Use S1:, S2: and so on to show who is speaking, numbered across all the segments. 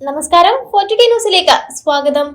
S1: നമസ്കാരം. ഫോർട്ടി ന്യൂസിലേക്ക് സ്വാഗതം.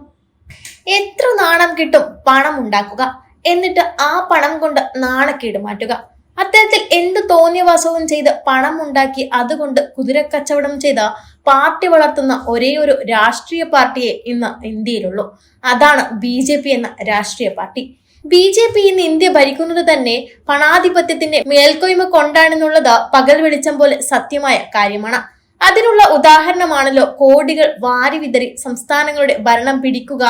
S1: എത്ര നാണം കിട്ടും പണം ഉണ്ടാക്കുക? എന്നിട്ട് ആ പണം കൊണ്ട് നാണക്കേട് മാറ്റുക. അത്തരത്തിൽ എന്ത് തോന്നിയവാസവും ചെയ്ത് പണം ഉണ്ടാക്കി അതുകൊണ്ട് കുതിരക്കച്ചവടം ചെയ്ത പാർട്ടി വളർത്തുന്ന ഒരേ ഒരു രാഷ്ട്രീയ പാർട്ടിയെ ഇന്ന് ഇന്ത്യയിലുള്ളൂ. അതാണ് ബി എന്ന രാഷ്ട്രീയ പാർട്ടി. ബി ജെ പി ഇന്ന് ഇന്ത്യ ഭരിക്കുന്നത് തന്നെ പണാധിപത്യത്തിന്റെ മേൽക്കൊയ്മ കൊണ്ടാണെന്നുള്ളത് പകൽ വെളിച്ചം പോലെ സത്യമായ കാര്യമാണ്. അതിനുള്ള ഉദാഹരണമാണല്ലോ കോടികൾ വാരി വിതറി സംസ്ഥാനങ്ങളുടെ ഭരണം പിടിക്കുക.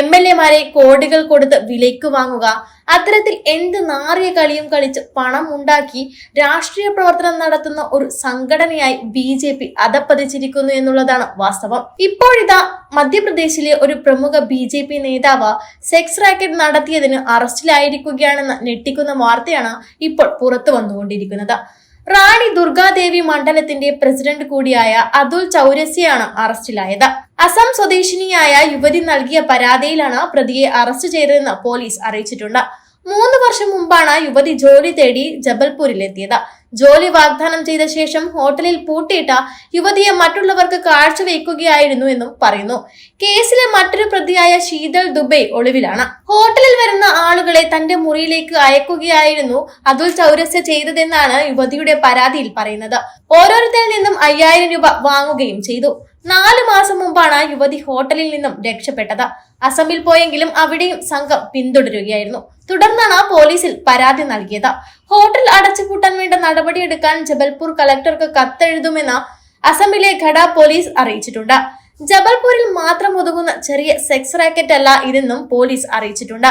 S1: എം എൽ എമാരെ കോടികൾ കൊടുത്ത് വിലയ്ക്ക് വാങ്ങുക. അത്തരത്തിൽ എന്ത് നാറിയ കളിയും കളിച്ച് പണം ഉണ്ടാക്കി രാഷ്ട്രീയ പ്രവർത്തനം നടത്തുന്ന ഒരു സംഘടനയായി ബി ജെ പി അതപ്പതിച്ചിരിക്കുന്നു എന്നുള്ളതാണ് വാസ്തവം. ഇപ്പോഴിതാ മധ്യപ്രദേശിലെ ഒരു പ്രമുഖ ബി ജെ പി നേതാവ് സെക്സ് റാക്കറ്റ് നടത്തിയതിന് അറസ്റ്റിലായിരിക്കുകയാണെന്ന് ഞെട്ടിക്കുന്ന വാർത്തയാണ് ഇപ്പോൾ പുറത്തു വന്നുകൊണ്ടിരിക്കുന്നത്. റാണി ദുർഗാദേവി മണ്ഡലത്തിന്റെ പ്രസിഡന്റ് കൂടിയായ അതുൽ ചൗരസിയാണ് അറസ്റ്റിലായത്. അസം സ്വദേശിനിയായ യുവതി നൽകിയ പരാതിയിലാണ് പ്രതിയെ അറസ്റ്റ് ചെയ്തതെന്ന് പോലീസ് അറിയിച്ചിട്ടുണ്ട്. മൂന്ന് വർഷം മുമ്പാണ് യുവതി ജോലി തേടി ജബൽപൂരിലെത്തിയത്. ജോലി വാഗ്ദാനം ചെയ്ത ശേഷം ഹോട്ടലിൽ പൂട്ടിയിട്ട യുവതിയെ മറ്റുള്ളവർക്ക് കാഴ്ചവെക്കുകയായിരുന്നു എന്നും പറയുന്നു. കേസിലെ മറ്റൊരു പ്രതിയായ ശീതൾ ദുബൈ ഒളിവിലാണ്. ഹോട്ടലിൽ വരുന്ന ആളുകളെ തന്റെ മുറിയിലേക്ക് അയക്കുകയായിരുന്നു അതുൽ ചൗരസ്യ ചെയ്തതെന്നാണ് യുവതിയുടെ പരാതിയിൽ പറയുന്നത്. ഓരോരുത്തരിൽ നിന്നും അയ്യായിരം രൂപ വാങ്ങുകയും ചെയ്തു. നാല് മാസം മുമ്പാണ് യുവതി ഹോട്ടലിൽ നിന്നും രക്ഷപ്പെട്ടത്. അസമിൽ പോയെങ്കിലും അവിടെയും സംഘം പിന്തുടരുകയായിരുന്നു. തുടർന്നാണ് പോലീസിൽ പരാതി നൽകിയത്. ഹോട്ടൽ അടച്ചുപൂട്ടാൻ വേണ്ട നടപടിയെടുക്കാൻ ജബൽപൂർ കളക്ടർക്ക് കത്തെഴുതുമെന്ന് അസമിലെ ഘട പോലീസ് അറിയിച്ചിട്ടുണ്ട്. ജബൽപൂരിൽ മാത്രം ഒതുങ്ങുന്ന ചെറിയ സെക്സ് റാക്കറ്റ് അല്ല ഇതെന്നും പോലീസ് അറിയിച്ചിട്ടുണ്ട്.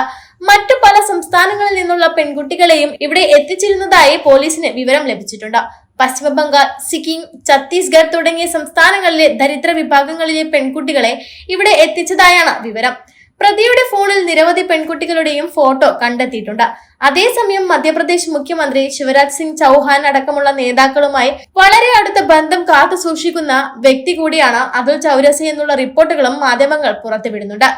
S1: മറ്റു പല സംസ്ഥാനങ്ങളിൽ നിന്നുള്ള പെൺകുട്ടികളെയും ഇവിടെ എത്തിച്ചിരുന്നതായി പോലീസിന് വിവരം ലഭിച്ചിട്ടുണ്ട്. പശ്ചിമ ബംഗാൾ സിക്കിം ഛത്തീസ്ഗഡ് തുടങ്ങിയ സംസ്ഥാനങ്ങളിലെ ദരിദ്ര വിഭാഗങ്ങളിലെ പെൺകുട്ടികളെ ഇവിടെ എത്തിച്ചതായാണ് വിവരം. പ്രതിയുടെ ഫോണിൽ നിരവധി പെൺകുട്ടികളുടെയും ഫോട്ടോ കണ്ടെത്തിയിട്ടുണ്ട്. അതേസമയം മധ്യപ്രദേശ് മുഖ്യമന്ത്രി ശിവരാജ് സിംഗ് ചൌഹാൻ അടക്കമുള്ള നേതാക്കളുമായി വളരെ അടുത്ത ബന്ധം കാത്തു സൂക്ഷിക്കുന്ന വ്യക്തി കൂടിയാണ് അതുൽ ചൌരസി എന്നുള്ള റിപ്പോർട്ടുകളും മാധ്യമങ്ങൾ പുറത്തുവിടുന്നുണ്ട്.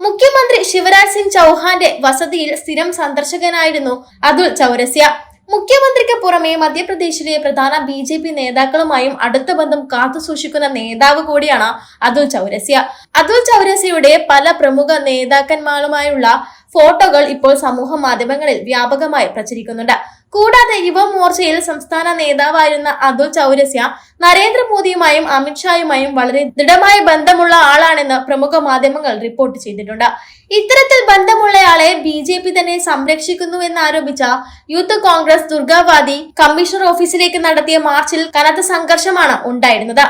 S1: മുഖ്യമന്ത്രി ശിവരാജ് സിംഗ് ചൌഹാന്റെ വസതിയിൽ സ്ഥിരം സന്ദർശകനായിരുന്നു അതുൽ ചൗരസ്യ. മുഖ്യമന്ത്രിക്ക് പുറമെ മധ്യപ്രദേശിലെ പ്രധാന ബി ജെ പി നേതാക്കളുമായും അടുത്ത ബന്ധം കാത്തു സൂക്ഷിക്കുന്ന നേതാവ് കൂടിയാണ് അതുൽ ചൗരസ്യ. അതുൽ ചൗരസ്യയുടെ പല പ്രമുഖ നേതാക്കന്മാരുമായുള്ള ഫോട്ടോകൾ ഇപ്പോൾ സമൂഹ മാധ്യമങ്ങളിൽ വ്യാപകമായി പ്രചരിക്കുന്നുണ്ട്. കൂടാതെ യുവമോർച്ചയിൽ സംസ്ഥാന നേതാവായിരുന്ന അതുൽ ചൗരസ്യ നരേന്ദ്രമോദിയുമായും അമിത്ഷായുമായും വളരെ ദൃഢമായ ബന്ധമുള്ള ആളാണെന്ന് പ്രമുഖ മാധ്യമങ്ങൾ റിപ്പോർട്ട് ചെയ്തിട്ടുണ്ട്. ഇത്തരത്തിൽ ബന്ധമുള്ളയാളെ ബി ജെ പി തന്നെ സംരക്ഷിക്കുന്നു എന്നാരോപിച്ച യൂത്ത് കോൺഗ്രസ് ദുർഗാവാദി കമ്മീഷണർ ഓഫീസിലേക്ക് നടത്തിയ മാർച്ചിൽ കനത്ത സംഘർഷമാണ് ഉണ്ടായിരുന്നത്.